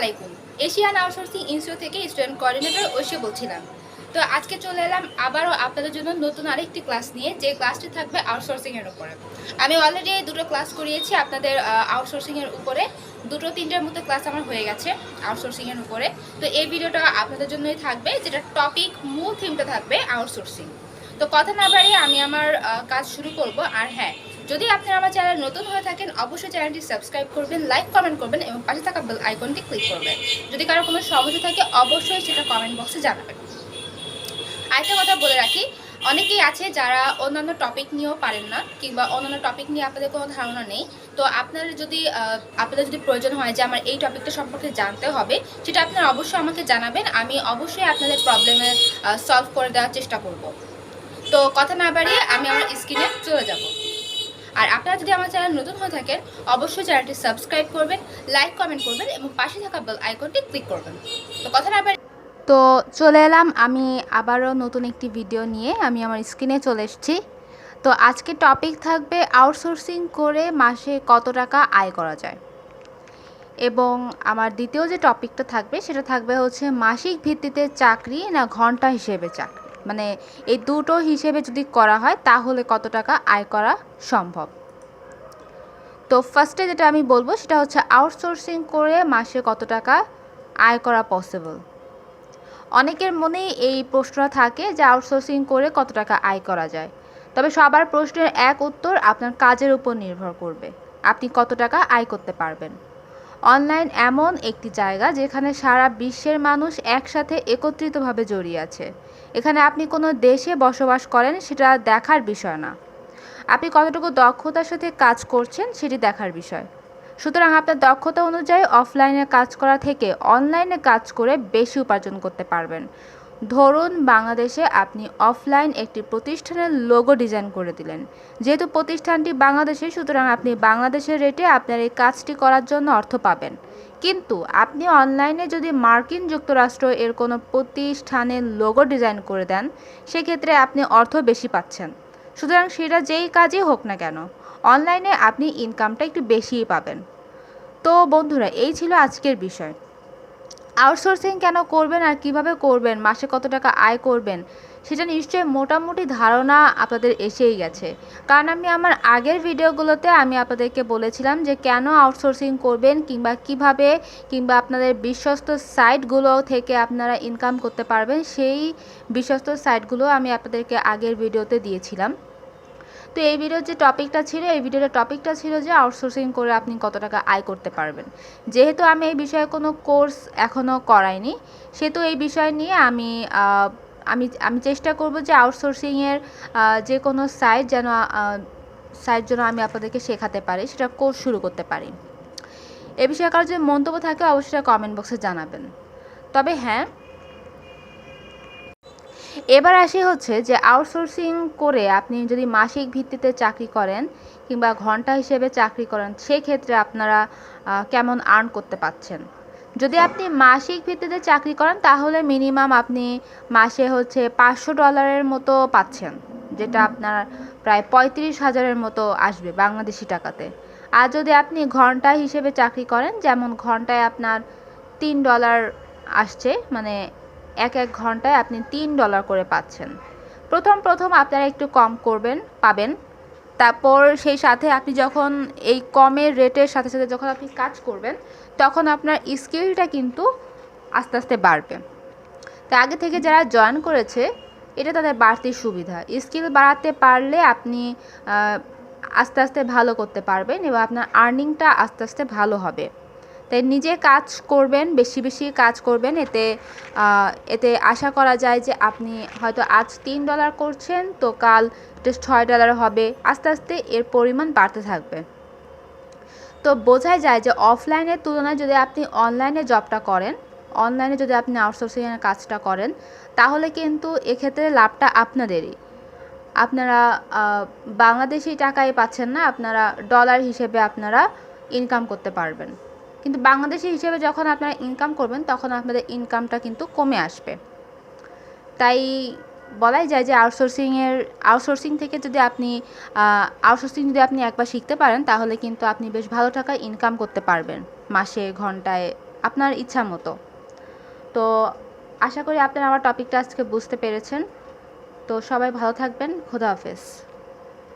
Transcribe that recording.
আলাইকুম। Asian outsourcing institute থেকে student coordinator Oishi বলছিলাম। তো আজকে চলে এলাম আবারও আপনাদের জন্য নতুন আরেকটি ক্লাস নিয়ে, যে ক্লাসটি থাকবে আউটসোর্সিং এর উপরে। আমি অলরেডি দুটো ক্লাস করিয়েছি আপনাদের আউটসোর্সিং এর উপরে। দুটো, তিনটার মতো ক্লাস আমার হয়ে গেছে আউটসোর্সিং এর উপরে। তো এই ভিডিওটা আপনাদের জন্যই থাকবে, যেটা টপিক মূল থিমটা থাকবে আউটসোর্সিং তো কথা না বাড়িয়ে আমি আমার কাজ শুরু করব। আর হ্যাঁ যদি আপনারা আমার চ্যানেল নতুন হয়ে থাকেন, অবশ্যই চ্যানেলটি সাবস্ক্রাইব করবেন, লাইক, কমেন্ট করবেন এবং পাশে থাকা বেল আইকনটি ক্লিক করবেন। যদি কারও কোনো সমস্যা থাকে, অবশ্যই সেটা কমেন্ট বক্সে জানাবেন। আরেকটা কথা বলে রাখি, অনেকেই আছে যারা অন্যান্য টপিক নিয়েও পারেন না, কিংবা অন্যান্য টপিক নিয়ে আপনাদের কোনো ধারণা নেই। তো আপনার যদি আপনাদের যদি প্রয়োজন হয় যে আমার এই টপিকটা সম্পর্কে জানতে হবে, সেটা আপনারা অবশ্যই আমাকে জানাবেন। আমি অবশ্যই আপনাদের প্রবলেমে সলভ করে দেওয়ার চেষ্টা করব। তো কথা না বাড়িয়ে আমি আমার স্ক্রিনে চলে যাব। আর আপনারা যদি আমার চ্যানেল নতুন হয়ে থাকেন, অবশ্যই চ্যানেলটি সাবস্ক্রাইব করবেন, লাইক, কমেন্ট করবেন এবং পাশে থাকা বেল আইকনটি ক্লিক করবেন। তো কথা না তো চলে এলাম আমি আবারও নতুন একটি ভিডিও নিয়ে। আমি আমার স্ক্রিনে চলে এসেছি। তো আজকে টপিক থাকবে আউটসোর্সিং করে মাসে কত টাকা আয় করা যায়। এবং আমার দ্বিতীয় যে টপিকটা থাকবে, সেটা থাকবে হচ্ছে মাসিক ভিত্তিতে চাকরি না ঘণ্টা হিসেবে চাকরি। মানে এই দুটো হিসেবে যদি করা হয়, তাহলে কত টাকা আয় করা সম্ভব? তো ফার্স্টে যেটা আমি বলব, সেটা হচ্ছে আউটসোর্সিং করে মাসে কত টাকা আয় করা পসিবল অনেকের মনেই এই প্রশ্নটা থাকে যে আউটসোর্সিং করে কত টাকা আয় করা যায়। তবে সবার প্রশ্নের এক উত্তর আপনার কাজের উপর নির্ভর করবে। আপনি কত টাকা আয় করতে পারবেন। অনলাইন এমন একটি জায়গা যেখানে সারা বিশ্বের মানুষ একসাথে একত্রিতভাবে জড়িয়ে আছে। এখানে আপনি কোনো দেশে বসবাস করেন, সেটা দেখার বিষয় না। আপনি কতটুকু দক্ষতার সাথে কাজ করছেন, সেটি দেখার বিষয়। সুতরাং আপনার দক্ষতা অনুযায়ী অফলাইনে কাজ করা থেকে অনলাইনে কাজ করে বেশি উপার্জন করতে পারবেন। ধরুন বাংলাদেশে আপনি অফলাইন একটি প্রতিষ্ঠানের লোগো ডিজাইন করে দিলেন। যেহেতু প্রতিষ্ঠানটি বাংলাদেশে, সুতরাং আপনি বাংলাদেশের রেটে আপনার এই কাজটি করার জন্য অর্থ পাবেন। কিন্তু আপনি অনলাইনে যদি মার্কিন যুক্তরাষ্ট্র এর কোনো প্রতিষ্ঠানের লোগো ডিজাইন করে দেন, সেক্ষেত্রে আপনি অর্থ বেশি পাচ্ছেন। সুতরাং সেটা যেই কাজই হোক না কেন অনলাইনে আপনি ইনকামটা একটু বেশিই পাবেন। তো বন্ধুরা, এই ছিল আজকের বিষয়। আউটসোর্সিং কেন করবেন আর কীভাবে করবেন? মাসে কত টাকা আয় করবেন? সেটা নিশ্চয়ই মোটামুটি ধারণা আপনাদের এসেই গেছে। কারণ আমি আমার আগের ভিডিওগুলোতে আমি আপনাদেরকে বলেছিলাম যে কেন আউটসোর্সিং করবেন কিংবা কীভাবে কিংবা আপনাদের বিশ্বস্ত সাইটগুলো থেকে আপনারা ইনকাম করতে পারবেন, সেই বিশ্বস্ত সাইটগুলো আমি আপনাদেরকে আগের ভিডিওতে দিয়েছিলাম। তো এই ভিডিওর যে টপিকটা ছিল, এই ভিডিওর টপিকটা ছিল যে আউটসোর্সিং করে আপনি কত টাকা আয় করতে পারবেন। যেহেতু আমি এই বিষয়ে কোনো কোর্স এখনও করাইনি, সেহেতু এই বিষয় নিয়ে আমি আমি আমি চেষ্টা করব যে আউটসোর্সিংয়ের যে কোনো সাইট যেন সাইট যেন আমি আপনাদেরকে শেখাতে পারি, সেটা কোর্স শুরু করতে পারি। এ বিষয়ে কারও যদি মন্তব্য থাকে, অবশ্যই কমেন্ট বক্সে জানাবেন। তবে হ্যাঁ এবার আসি হচ্ছে যে আউটসোর্সিং করে আপনি যদি মাসিক ভিত্তিতে চাকরি করেন কিংবা ঘণ্টা হিসেবে চাকরি করেন সেই ক্ষেত্রে আপনারা কেমন আর্ন করতে পাচ্ছেন? যদি আপনি মাসিক ভিত্তিতে চাকরি করেন, তাহলে মিনিমাম আপনি মাসে হচ্ছে পাঁচশো ডলারের মতো পাচ্ছেন, যেটা আপনার প্রায় পঁয়ত্রিশ হাজারের মতো আসবে বাংলাদেশি টাকাতে। আর যদি আপনি ঘণ্টা হিসেবে চাকরি করেন, যেমন ঘন্টায় আপনার তিন ডলার আসছে মানে এক এক ঘন্টায় আপনি তিন ডলার করে পাচ্ছেন। প্রথম প্রথম আপনারা একটু কম করবেন, পাবেন। তারপর সেই সাথে আপনি যখন এই কমের রেটের সাথে সাথে যখন আপনি কাজ করবেন, তখন আপনার স্কিলটা কিন্তু আস্তে আস্তে বাড়বে। তো আগে থেকে যারা জয়েন করেছে, এটা তাদের বাড়তি সুবিধা। স্কিল বাড়াতে পারলে আপনি আস্তে আস্তে ভালো করতে পারবেন এবং আপনার আর্নিংটা আস্তে আস্তে ভালো হবে। তাই নিজে কাজ করবেন, বেশি বেশি কাজ করবেন, এতে এতে আশা করা যায় যে আপনি হয়তো আজ তিন ডলার করছেন, তো কাল ছয় ডলার হবে। আস্তে আস্তে এর পরিমাণ বাড়তে থাকবে। তো বোঝাই যায় যে অফলাইনের তুলনায় যদি আপনি অনলাইনে জবটা করেন, অনলাইনে যদি আপনি আউটসোর্সিংয়ের কাজটা করেন, তাহলে কিন্তু এক্ষেত্রে লাভটা আপনাদেরই। আপনারা বাংলাদেশি টাকায় পাচ্ছেন না, আপনারা ডলার হিসেবে আপনারা ইনকাম করতে পারবেন। কিন্তু বাংলাদেশি হিসেবে যখন আপনারা ইনকাম করবেন, তখন আপনাদের ইনকামটা কিন্তু কমে আসবে। তাই বলাই যায় যে আউটসোর্সিংয়ের আউটসোর্সিং থেকে যদি আপনি আউটসোর্সিং যদি আপনি একবার শিখতে পারেন, তাহলে কিন্তু আপনি বেশ ভালো টাকা ইনকাম করতে পারবেন মাসে, ঘন্টায়, আপনার ইচ্ছা মতো। তো আশা করি আপনারা আমার টপিকটা আজকে বুঝতে পেরেছেন। তো সবাই ভালো থাকবেন। খোদা হাফেজ।